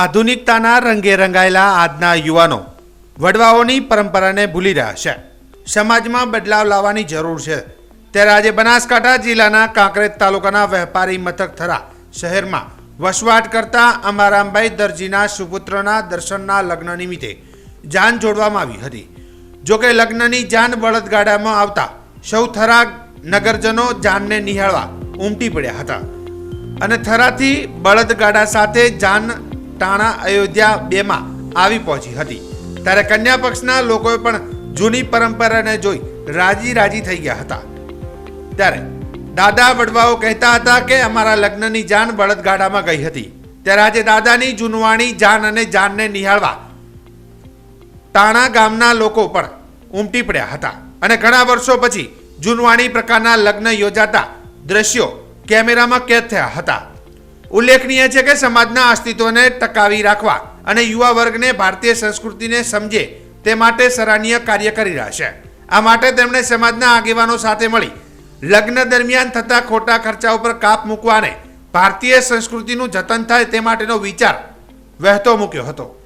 આધુનિકતાના રંગે રંગાયેલા આજના યુવાનો વડવાઓની પરંપરાને ભૂલી રહ્યા છે. સમાજમાં બદલાવ લાવવાની જરૂર છે. ત્યારે આજે બનાસકાંઠા જિલ્લાના કાંકરેજ તાલુકાના વેપારી મથક થરા શહેરમાં વસવાટ કરતા અમારામભાઈ દરજીના સુપુત્રના દર્શનના લગ્ન નિમિત્તે જાન જોડવામાં આવી હતી. જોકે લગ્નની જાન બળદગાડામાં આવતા સૌ થરા નગરજનો જાનને નિહાળવા ઉમટી પડ્યા હતા. અને થરાથી બળદગાડા સાથે જાન ટાણા અયોધ્યા બેમાં આવી પહોંચી હતી. ત્યારે કન્યા પક્ષના લોકોએ પણ જૂની પરંપરાને જોઈ રાજી રાજી થઈ ગયા હતા. ત્યારે દાદા વડવાઓ કહેતા હતા કે અમારા લગ્નની જાન બળદગાડામાં ગઈ હતી. ત્યારે આજે દાદાની જૂનવાણી જાન અને જાનને નિહાળવા તાણા ગામના લોકો પણ ઉમટી પડ્યા હતા અને ઘણા વર્ષો પછી જૂનવાણી પ્રકારના લગ્ન યોજાતા દ્રશ્યો કેમેરામાં કેદ થયા હતા. ઉલ્લેખનીય છે કે સમાજના અસ્તિત્વને ટકાવી રાખવા અને યુવા વર્ગને ભારતીય સંસ્કૃતિને સમજે તે માટે સરાહનીય કાર્ય કરી રહ્યા છે. આ માટે તેમણે સમાજના આગેવાનો સાથે મળી લગ્ન દરમિયાન થતા ખોટા ખર્ચા ઉપર કાપ મૂકવાને ભારતીય સંસ્કૃતિનું જતન થાય તે માટેનો વિચાર વહેતો મૂક્યો હતો.